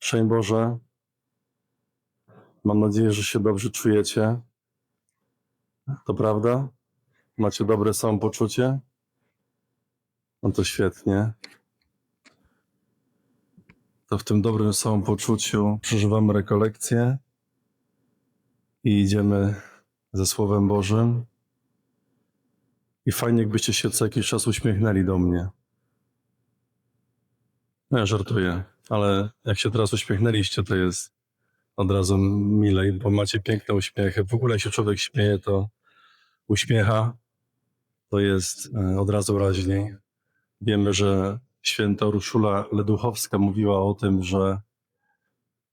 Szczęść Boże. Mam nadzieję, że się dobrze czujecie. To prawda? Macie dobre samopoczucie? No to świetnie. To w tym dobrym samopoczuciu przeżywamy rekolekcję i idziemy ze Słowem Bożym. I fajnie, jakbyście się co jakiś czas uśmiechnęli do mnie. No ja żartuję, ale jak się teraz uśmiechnęliście, to jest od razu milej, bo macie piękne uśmiechy. W ogóle się człowiek śmieje, to uśmiecha, to jest e, od razu raźniej. Wiemy, że święta Urszula Leduchowska mówiła o tym, że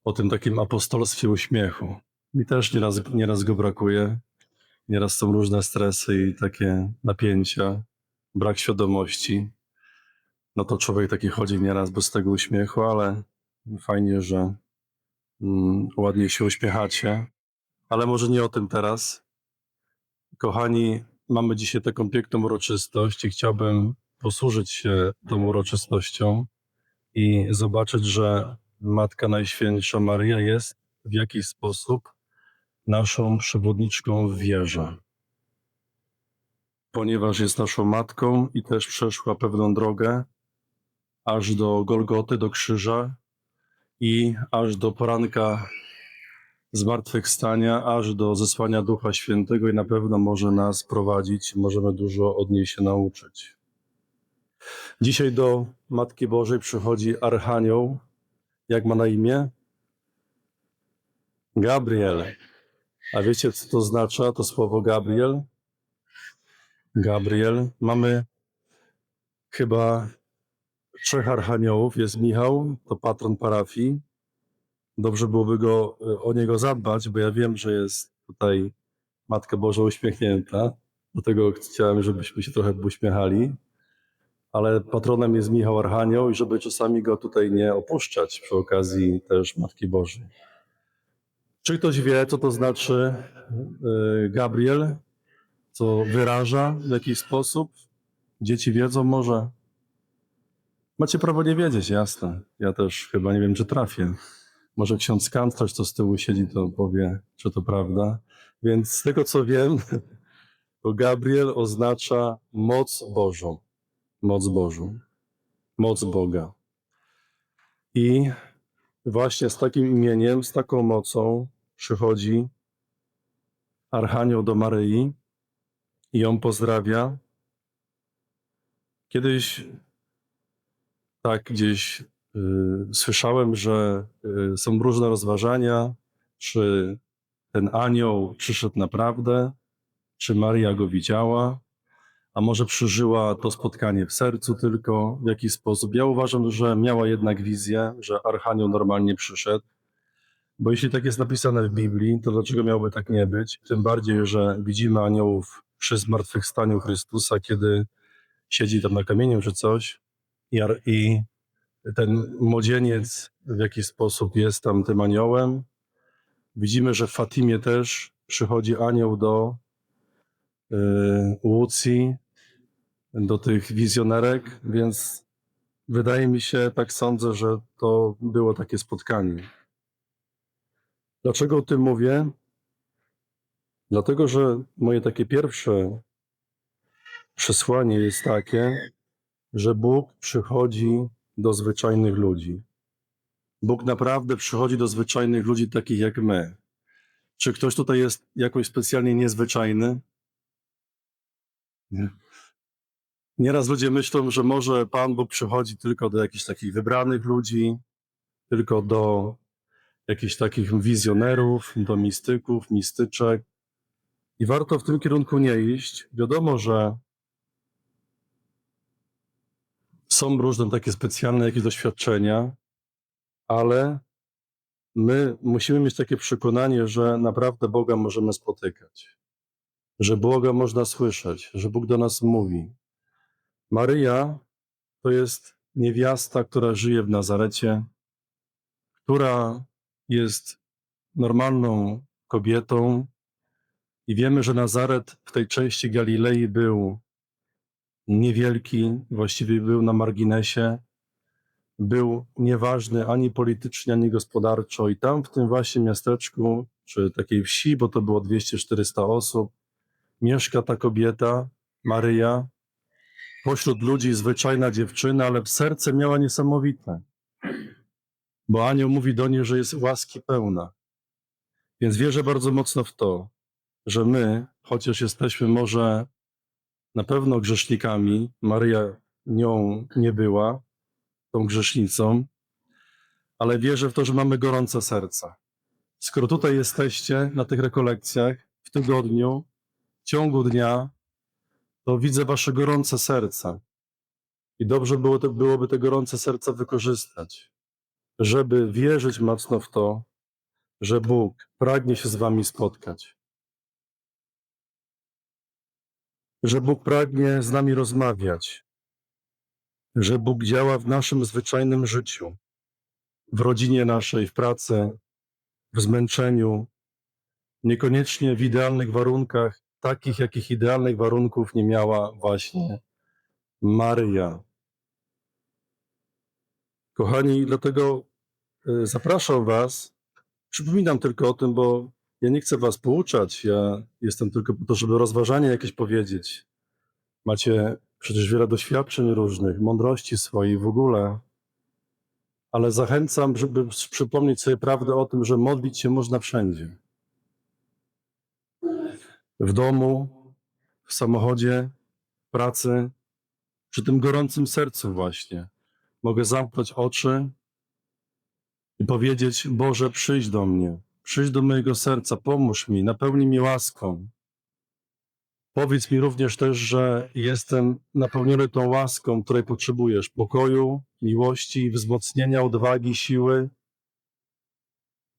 o tym takim apostolstwie uśmiechu. Mi też nieraz, nieraz go brakuje. Nieraz są różne stresy i takie napięcia, brak świadomości. No to człowiek taki chodzi nieraz bez tego uśmiechu, ale fajnie, że mm, ładnie się uśmiechacie. Ale może nie o tym teraz. Kochani, mamy dzisiaj taką piękną uroczystość i chciałbym posłużyć się tą uroczystością i zobaczyć, że Matka Najświętsza Maryja jest w jakiś sposób naszą przewodniczką w wierze. Ponieważ jest naszą matką i też przeszła pewną drogę aż do Golgoty, do krzyża i aż do poranka zmartwychwstania, aż do zesłania Ducha Świętego i na pewno może nas prowadzić, możemy dużo od niej się nauczyć. Dzisiaj do Matki Bożej przychodzi Archanioł. Jak ma na imię? Gabriel. A wiecie, co to oznacza, to słowo Gabriel? Gabriel. Mamy chyba trzech archaniołów. Jest Michał, to patron parafii. Dobrze byłoby go, e, o niego zadbać, bo ja wiem, że jest tutaj Matka Boża uśmiechnięta. Dlatego chciałem, żebyśmy się trochę uśmiechali. Ale patronem jest Michał Archanioł i żeby czasami go tutaj nie opuszczać przy okazji też Matki Bożej. Czy ktoś wie, co to znaczy y, Gabriel? Co wyraża w jakiś sposób? Dzieci wiedzą może? Macie prawo nie wiedzieć, jasne. Ja też chyba nie wiem, czy trafię. Może ksiądz kanclerz, co z tyłu siedzi, to powie, czy to prawda. Więc z tego, co wiem, to Gabriel oznacza moc Bożą. Moc Bożą. Moc Boga. I właśnie z takim imieniem, z taką mocą przychodzi Archanioł do Maryi i ją pozdrawia. Kiedyś tak gdzieś y, słyszałem, że y, są różne rozważania, czy ten anioł przyszedł naprawdę, czy Maria go widziała, a może przeżyła to spotkanie w sercu tylko, w jaki sposób. Ja uważam, że miała jednak wizję, że Archanioł normalnie przyszedł, bo jeśli tak jest napisane w Biblii, to dlaczego miałoby tak nie być? Tym bardziej, że widzimy aniołów przy zmartwychwstaniu Chrystusa, kiedy siedzi tam na kamieniu czy coś i, i ten młodzieniec w jakiś sposób jest tam tym aniołem. Widzimy, że w Fatimie też przychodzi anioł do y, Łucji, do tych wizjonerek, więc wydaje mi się, tak sądzę, że to było takie spotkanie. Dlaczego o tym mówię? Dlatego, że moje takie pierwsze przesłanie jest takie, że Bóg przychodzi do zwyczajnych ludzi. Bóg naprawdę przychodzi do zwyczajnych ludzi takich jak my. Czy ktoś tutaj jest jakoś specjalnie niezwyczajny? Nie. Nieraz ludzie myślą, że może Pan Bóg przychodzi tylko do jakichś takich wybranych ludzi, tylko do jakichś takich wizjonerów, do mistyków, mistyczek. I warto w tym kierunku nie iść. Wiadomo, że są różne takie specjalne jakieś doświadczenia, ale my musimy mieć takie przekonanie, że naprawdę Boga możemy spotykać, że Boga można słyszeć, że Bóg do nas mówi. Maryja to jest niewiasta, która żyje w Nazarecie, która jest normalną kobietą i wiemy, że Nazaret w tej części Galilei był niewielki, właściwie był na marginesie. był nieważny ani politycznie, ani gospodarczo. I tam w tym właśnie miasteczku, czy takiej wsi, bo to było 200-400 osób, mieszka ta kobieta, Maryja, pośród ludzi zwyczajna dziewczyna, ale w serce miała niesamowite. Bo anioł mówi do niej, że jest łaski pełna. Więc wierzę bardzo mocno w to, że my, chociaż jesteśmy może na pewno grzesznikami, Maryja nią nie była, tą grzesznicą, ale wierzę w to, że mamy gorące serca. Skoro tutaj jesteście na tych rekolekcjach w tygodniu, w ciągu dnia, to widzę wasze gorące serca. I dobrze było te, byłoby te gorące serca wykorzystać, żeby wierzyć mocno w to, że Bóg pragnie się z wami spotkać. Że Bóg pragnie z nami rozmawiać. Że Bóg działa w naszym zwyczajnym życiu, w rodzinie naszej, w pracy, w zmęczeniu, niekoniecznie w idealnych warunkach, takich jakich idealnych warunków nie miała właśnie Maryja. Kochani, dlatego y, zapraszam Was. Przypominam tylko o tym, bo ja nie chcę Was pouczać. Ja jestem tylko po to, żeby rozważanie jakieś powiedzieć. Macie przecież wiele doświadczeń różnych, mądrości swojej w ogóle. Ale zachęcam, żeby przypomnieć sobie prawdę o tym, że modlić się można wszędzie. W domu, w samochodzie, w pracy, przy tym gorącym sercu właśnie. Mogę zamknąć oczy i powiedzieć: Boże, przyjdź do mnie, przyjdź do mojego serca, pomóż mi, napełnij mnie łaską. Powiedz mi również też, że jestem napełniony tą łaską, której potrzebujesz pokoju, miłości, wzmocnienia, odwagi, siły.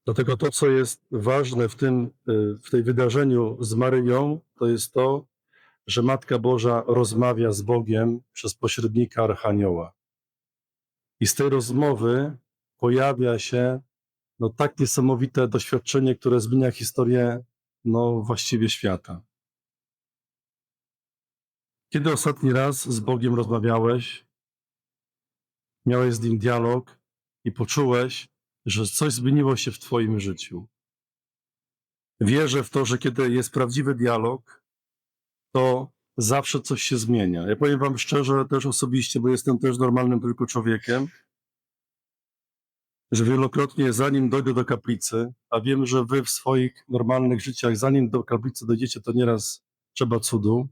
Dlatego to, co jest ważne w tym, y, w tej wydarzeniu z Maryją, to jest to, że Matka Boża rozmawia z Bogiem przez pośrednika Archanioła. I z tej rozmowy pojawia się no, tak niesamowite doświadczenie, które zmienia historię no, właściwie świata. Kiedy ostatni raz z Bogiem rozmawiałeś, miałeś z Nim dialog i poczułeś, że coś zmieniło się w Twoim życiu? Wierzę w to, że kiedy jest prawdziwy dialog, to zawsze coś się zmienia. Ja powiem Wam szczerze, też osobiście, bo jestem też normalnym tylko człowiekiem, że wielokrotnie zanim dojdę do kaplicy, a wiem, że Wy w swoich normalnych życiach, zanim do kaplicy dojdziecie, to nieraz trzeba cudu,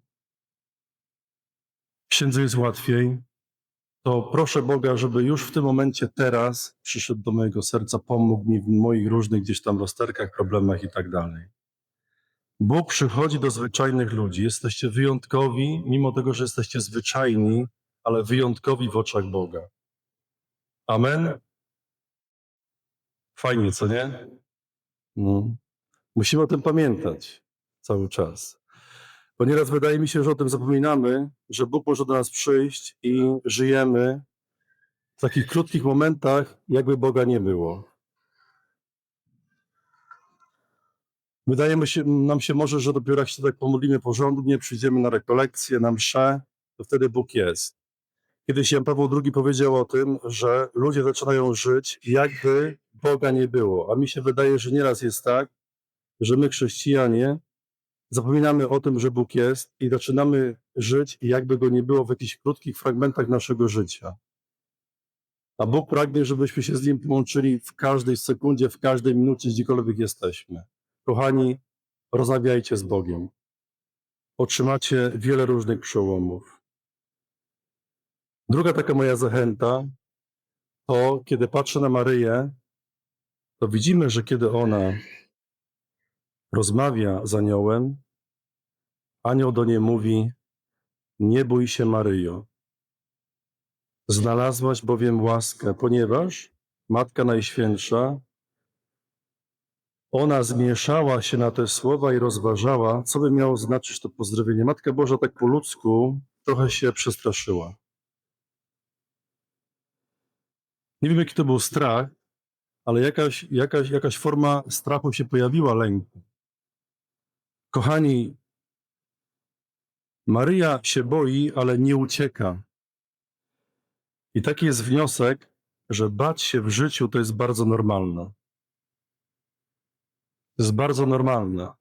księdzu jest łatwiej, to proszę Boga, żeby już w tym momencie teraz przyszedł do mojego serca, pomógł mi w moich różnych gdzieś tam rozterkach, problemach i tak dalej. Bóg przychodzi do zwyczajnych ludzi. Jesteście wyjątkowi, mimo tego, że jesteście zwyczajni, ale wyjątkowi w oczach Boga. Amen. Fajnie, co nie? No. Musimy o tym pamiętać cały czas. Bo nieraz wydaje mi się, że o tym zapominamy, że Bóg może do nas przyjść i żyjemy w takich krótkich momentach, jakby Boga nie było. Wydaje się, nam się może, że dopiero jak się tak pomodlimy porządnie, przyjdziemy na rekolekcję, na mszę, to wtedy Bóg jest. Kiedyś Jan Paweł II powiedział o tym, że ludzie zaczynają żyć, jakby Boga nie było. A mi się wydaje, że nieraz jest tak, że my, chrześcijanie, zapominamy o tym, że Bóg jest i zaczynamy żyć, jakby go nie było w jakichś krótkich fragmentach naszego życia. A Bóg pragnie, żebyśmy się z Nim połączyli w każdej sekundzie, w każdej minucie, gdziekolwiek jesteśmy. Kochani, rozmawiajcie z Bogiem. Otrzymacie wiele różnych przełomów. Druga taka moja zachęta to, kiedy patrzę na Maryję, to widzimy, że kiedy ona rozmawia z aniołem, anioł do niej mówi: Nie bój się, Maryjo. Znalazłaś bowiem łaskę, ponieważ Matka Najświętsza, ona zmieszała się na te słowa i rozważała, co by miało znaczyć to pozdrowienie. Matka Boża tak po ludzku trochę się przestraszyła. Nie wiem, jaki to był strach, ale jakaś, jakaś, jakaś forma strachu się pojawiła, lęku. Kochani, Maryja się boi, ale nie ucieka. I taki jest wniosek, że bać się w życiu to jest bardzo normalne. To jest bardzo normalne.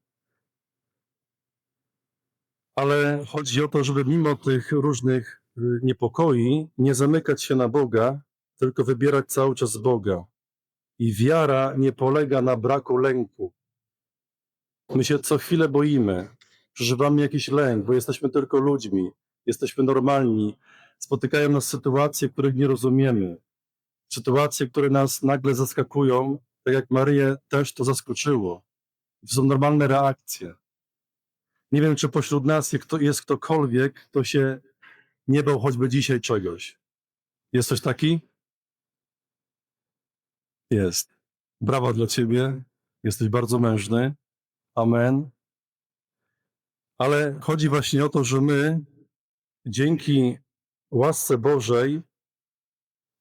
Ale chodzi o to, żeby mimo tych różnych y, niepokoi nie zamykać się na Boga, tylko wybierać cały czas Boga. I wiara nie polega na braku lęku. My się co chwilę boimy, przeżywamy jakiś lęk, bo jesteśmy tylko ludźmi, jesteśmy normalni. Spotykają nas sytuacje, których nie rozumiemy. Sytuacje, które nas nagle zaskakują, tak jak Maryję też to zaskoczyło. To są normalne reakcje. Nie wiem, czy pośród nas jest kto- ktokolwiek, kto się nie bał choćby dzisiaj czegoś. Jest ktoś taki? Jest. Brawa dla ciebie. Jesteś bardzo mężny. Amen. Ale chodzi właśnie o to, że my dzięki łasce Bożej,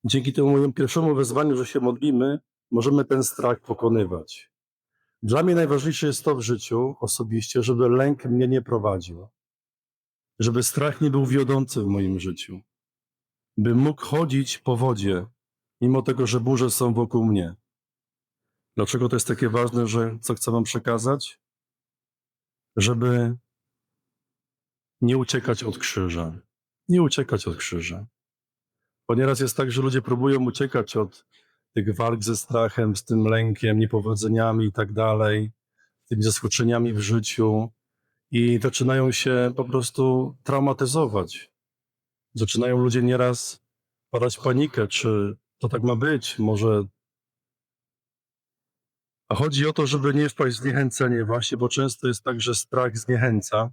dzięki temu mojemu pierwszemu wezwaniu, że się modlimy, możemy ten strach pokonywać. Dla mnie najważniejsze jest to w życiu osobiście, żeby lęk mnie nie prowadził. Żeby strach nie był wiodący w moim życiu. Bym mógł chodzić po wodzie, mimo tego, że burze są wokół mnie. Dlaczego to jest takie ważne, że co chcę Wam przekazać? Żeby nie uciekać od krzyża. Nie uciekać od krzyża. Bo nieraz jest tak, że ludzie próbują uciekać od tych walk ze strachem, z tym lękiem, niepowodzeniami i tak dalej, tymi zaskoczeniami w życiu i zaczynają się po prostu traumatyzować. Zaczynają ludzie nieraz padać panikę, czy to tak ma być, może. A chodzi o to, żeby nie wpaść w zniechęcenie właśnie, bo często jest tak, że strach zniechęca,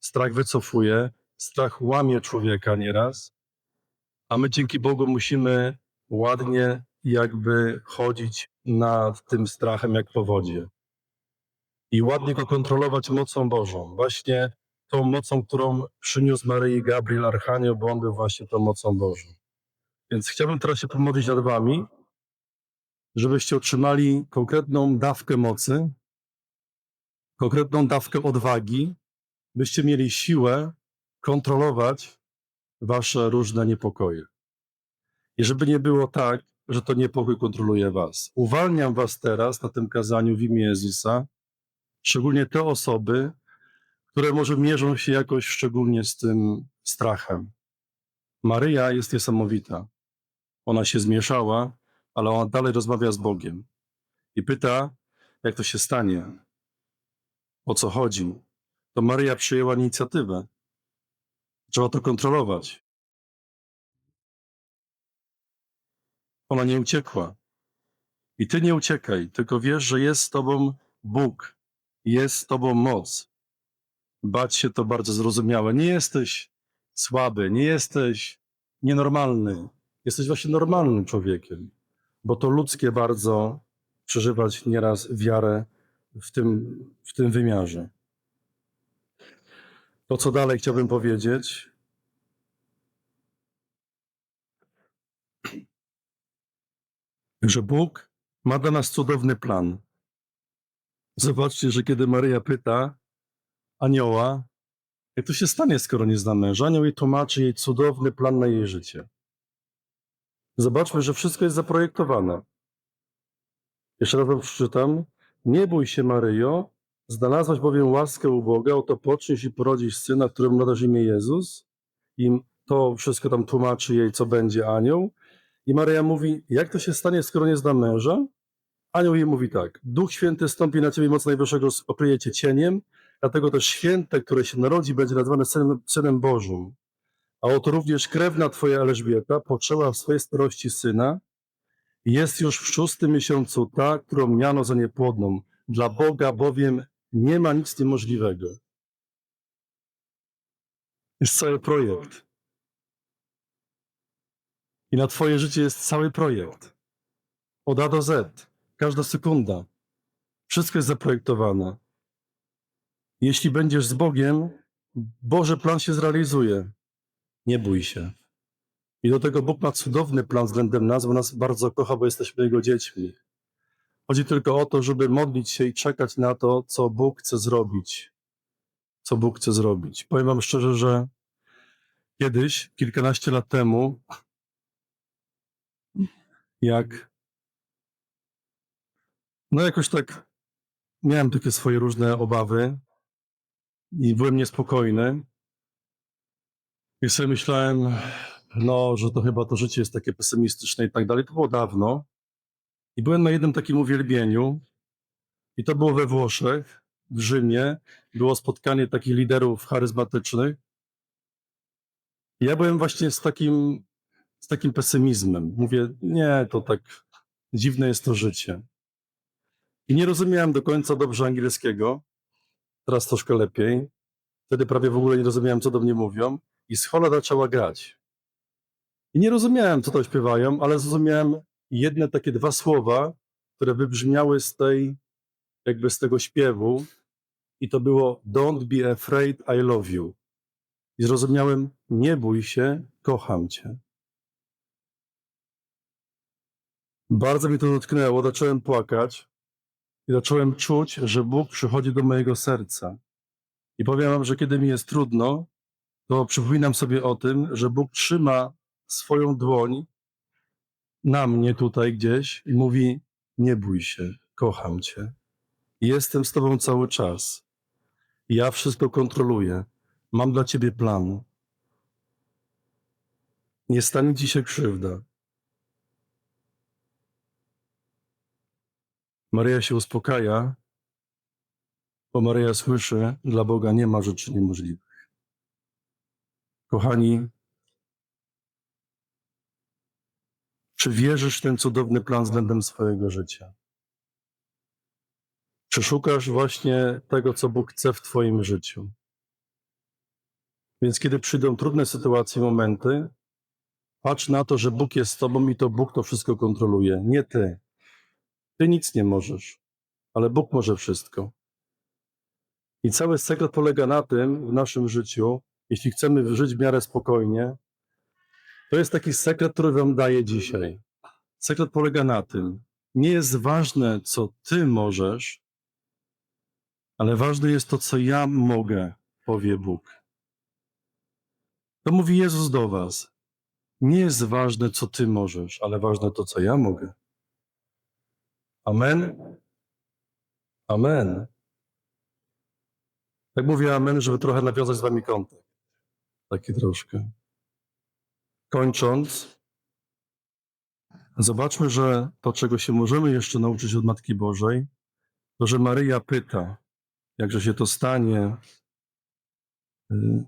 strach wycofuje, strach łamie człowieka nieraz, a my dzięki Bogu musimy ładnie jakby chodzić nad tym strachem jak po wodzie. I ładnie go kontrolować mocą Bożą. Właśnie tą mocą, którą przyniósł Maryi Gabriel Archanioł, bo on był właśnie tą mocą Bożą. Więc chciałbym teraz się pomodlić nad wami, żebyście otrzymali konkretną dawkę mocy, konkretną dawkę odwagi, byście mieli siłę kontrolować wasze różne niepokoje. I żeby nie było tak, że to niepokój kontroluje was. Uwalniam was teraz na tym kazaniu w imię Jezusa, szczególnie te osoby, które może mierzą się jakoś szczególnie z tym strachem. Maryja jest niesamowita. Ona się zmieszała, ale ona dalej rozmawia z Bogiem i pyta, jak to się stanie, o co chodzi. To Maryja przyjęła inicjatywę. Trzeba to kontrolować. Ona nie uciekła. I ty nie uciekaj, tylko wiesz, że jest z tobą Bóg, jest z tobą moc. Bać się to bardzo zrozumiałe. Nie jesteś słaby, nie jesteś nienormalny. Jesteś właśnie normalnym człowiekiem, bo to ludzkie bardzo przeżywać nieraz wiarę w tym, w tym wymiarze. To, co dalej chciałbym powiedzieć, że Bóg ma dla nas cudowny plan. Zobaczcie, że kiedy Maryja pyta anioła, jak to się stanie, skoro nie zna męża, anioł jej tłumaczy jej cudowny plan na jej życie. Zobaczmy, że wszystko jest zaprojektowane. Jeszcze raz wam przeczytam. Nie bój się, Maryjo, znalazłaś bowiem łaskę u Boga, oto poczniesz i porodzisz syna, któremu nadasz imię Jezus. I to wszystko tam tłumaczy jej, co będzie anioł. I Maryja mówi, jak to się stanie, skoro nie znam męża? Anioł jej mówi tak, Duch Święty stąpi na ciebie moc Najwyższego, okryje cię cieniem, dlatego też święte, które się narodzi, będzie nazwane synem, synem Bożym. A oto również krewna twoja Elżbieta poczęła w swojej starości syna jest już w szóstym miesiącu ta, którą miano za niepłodną. Dla Boga bowiem nie ma nic niemożliwego. Jest cały projekt. I na Twoje życie jest cały projekt. Od A do Z. Każda sekunda. Wszystko jest zaprojektowane. Jeśli będziesz z Bogiem, Boży plan się zrealizuje. Nie bój się. I do tego Bóg ma cudowny plan względem nas, bo nas bardzo kocha, bo jesteśmy Jego dziećmi. Chodzi tylko o to, żeby modlić się i czekać na to, co Bóg chce zrobić. Co Bóg chce zrobić. Powiem Wam szczerze, że kiedyś, kilkanaście lat temu, jak no jakoś tak miałem takie swoje różne obawy i byłem niespokojny. I sobie myślałem, no, że to chyba to życie jest takie pesymistyczne i tak dalej. To było dawno. I byłem na jednym takim uwielbieniu i to było we Włoszech, w Rzymie. Było spotkanie takich liderów charyzmatycznych. I ja byłem właśnie z takim, z takim pesymizmem. Mówię, nie, to tak dziwne jest to życie. I nie rozumiałem do końca dobrze angielskiego. Teraz troszkę lepiej. Wtedy prawie w ogóle nie rozumiałem, co do mnie mówią. I schola zaczęła grać. I nie rozumiałem, co to śpiewają, ale zrozumiałem jedne takie dwa słowa, które wybrzmiały z tej, jakby z tego śpiewu. I to było Don't be afraid, I love you. I zrozumiałem, nie bój się, kocham cię. Bardzo mi to dotknęło, zacząłem płakać i zacząłem czuć, że Bóg przychodzi do mojego serca. I powiem wam, że kiedy mi jest trudno, to przypominam sobie o tym, że Bóg trzyma swoją dłoń na mnie tutaj gdzieś i mówi: Nie bój się, kocham cię. Jestem z tobą cały czas. Ja wszystko kontroluję. Mam dla ciebie plan. Nie stanie ci się krzywda. Maryja się uspokaja, bo Maryja słyszy, dla Boga nie ma rzeczy niemożliwych. Kochani, czy wierzysz w ten cudowny plan względem swojego życia? Czy szukasz właśnie tego, co Bóg chce w Twoim życiu? Więc kiedy przyjdą trudne sytuacje, momenty, patrz na to, że Bóg jest z Tobą i to Bóg to wszystko kontroluje, nie Ty. Ty nic nie możesz, ale Bóg może wszystko. I cały sekret polega na tym w naszym życiu, jeśli chcemy żyć w miarę spokojnie, to jest taki sekret, który Wam daję dzisiaj. Sekret polega na tym, nie jest ważne, co Ty możesz, ale ważne jest to, co ja mogę, powie Bóg. To mówi Jezus do Was. Nie jest ważne, co Ty możesz, ale ważne to, co ja mogę. Amen. Amen. Tak mówię amen, żeby trochę nawiązać z wami kontakt. Taki troszkę. Kończąc, zobaczmy, że to, czego się możemy jeszcze nauczyć od Matki Bożej, to, że Maryja pyta, jakże się to stanie, y,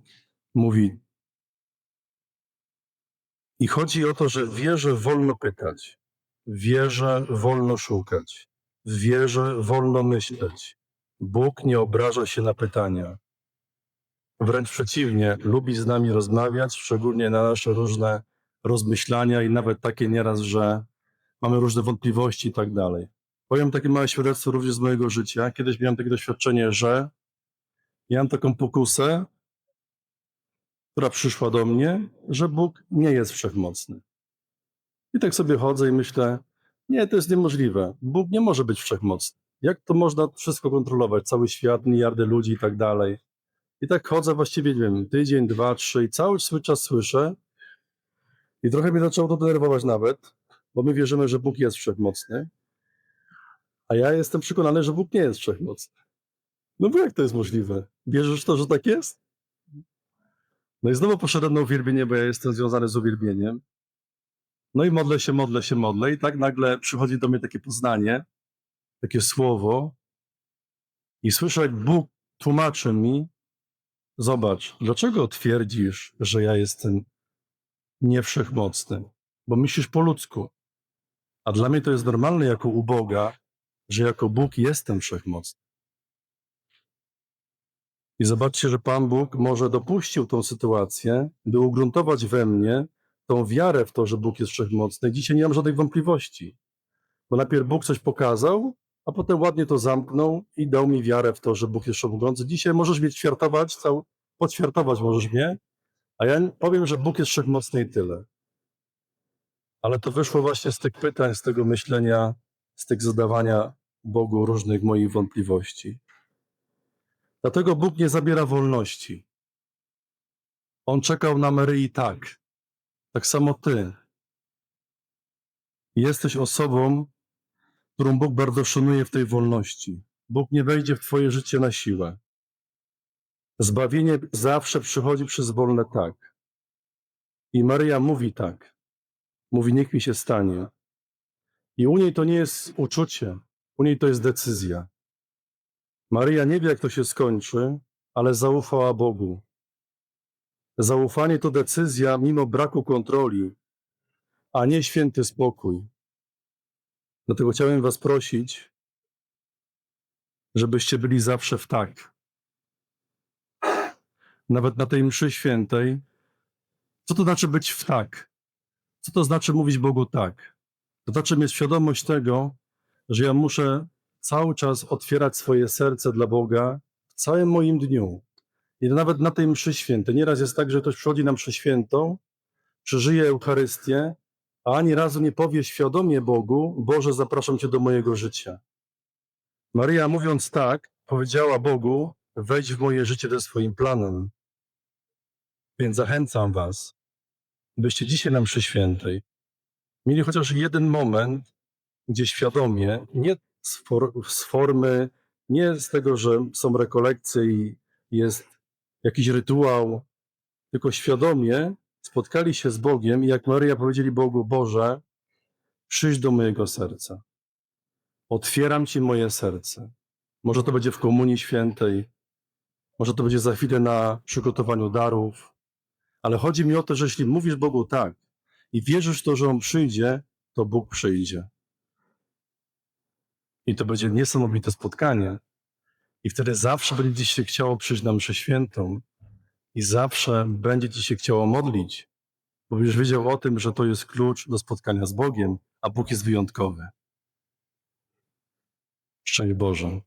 mówi. I chodzi o to, że w wierze wolno pytać. W wierze wolno szukać. W wierze wolno myśleć. Bóg nie obraża się na pytania. Wręcz przeciwnie, lubi z nami rozmawiać, szczególnie na nasze różne rozmyślania i nawet takie nieraz, że mamy różne wątpliwości i tak dalej. Powiem takie małe świadectwo również z mojego życia. Kiedyś miałem takie doświadczenie, że miałem taką pokusę, która przyszła do mnie, że Bóg nie jest wszechmocny. I tak sobie chodzę i myślę, nie, to jest niemożliwe. Bóg nie może być wszechmocny. Jak to można wszystko kontrolować? Cały świat, miliardy ludzi i tak dalej. I tak chodzę właściwie, nie wiem, tydzień, dwa, trzy i cały swój czas słyszę. I trochę mnie zaczęło to denerwować nawet, bo my wierzymy, że Bóg jest wszechmocny. A ja jestem przekonany, że Bóg nie jest wszechmocny. No bo jak to jest możliwe? Wierzysz to, że tak jest? No i znowu poszedłem na uwielbienie, bo ja jestem związany z uwielbieniem. No i modlę się, modlę się, modlę. I tak nagle przychodzi do mnie takie poznanie, takie słowo. I słyszę, jak Bóg tłumaczy mi, zobacz, dlaczego twierdzisz, że ja jestem niewszechmocny? Bo myślisz po ludzku. A dla mnie to jest normalne jako u Boga, że jako Bóg jestem wszechmocny. I zobaczcie, że Pan Bóg może dopuścił tą sytuację, by ugruntować we mnie tą wiarę w to, że Bóg jest wszechmocny. Dzisiaj nie mam żadnych wątpliwości. Bo najpierw Bóg coś pokazał, a potem ładnie to zamknął i dał mi wiarę w to, że Bóg jest wszechmogący. Dzisiaj możesz mnie ćwiartować, cał, podćwiartować możesz mnie, a ja powiem, że Bóg jest wszechmocny i tyle. Ale to wyszło właśnie z tych pytań, z tego myślenia, z tych zadawania Bogu różnych moich wątpliwości. Dlatego Bóg nie zabiera wolności. On czekał na Maryi tak. Tak samo ty. Jesteś osobą, którą Bóg bardzo szanuje w tej wolności. Bóg nie wejdzie w Twoje życie na siłę. Zbawienie zawsze przychodzi przez wolne tak. I Maryja mówi tak. Mówi, niech mi się stanie. I u niej to nie jest uczucie, u niej to jest decyzja. Maryja nie wie, jak to się skończy, ale zaufała Bogu. Zaufanie to decyzja mimo braku kontroli, a nie święty spokój. Dlatego chciałem Was prosić, żebyście byli zawsze w tak. Nawet na tej mszy świętej. Co to znaczy być w tak? Co to znaczy mówić Bogu tak? To znaczy mieć świadomość tego, że ja muszę cały czas otwierać swoje serce dla Boga w całym moim dniu. I nawet na tej mszy świętej. Nieraz jest tak, że ktoś przychodzi na mszę świętą, przeżyje Eucharystię, a ani razu nie powie świadomie Bogu, Boże, zapraszam Cię do mojego życia. Maryja mówiąc tak, powiedziała Bogu, wejdź w moje życie ze swoim planem. Więc zachęcam Was, byście dzisiaj na mszy świętej mieli chociaż jeden moment, gdzie świadomie, nie z, for, z formy, nie z tego, że są rekolekcje i jest jakiś rytuał, tylko świadomie spotkali się z Bogiem i jak Maryja powiedzieli Bogu, Boże, przyjdź do mojego serca. Otwieram Ci moje serce. Może to będzie w Komunii Świętej, może to będzie za chwilę na przygotowaniu darów, ale chodzi mi o to, że jeśli mówisz Bogu tak i wierzysz to, że On przyjdzie, to Bóg przyjdzie. I to będzie niesamowite spotkanie. I wtedy zawsze będzie się chciało przyjść na mszę świętą i zawsze będzie Ci się chciało modlić, bo będziesz wiedział o tym, że to jest klucz do spotkania z Bogiem, a Bóg jest wyjątkowy. Szczęść Boże.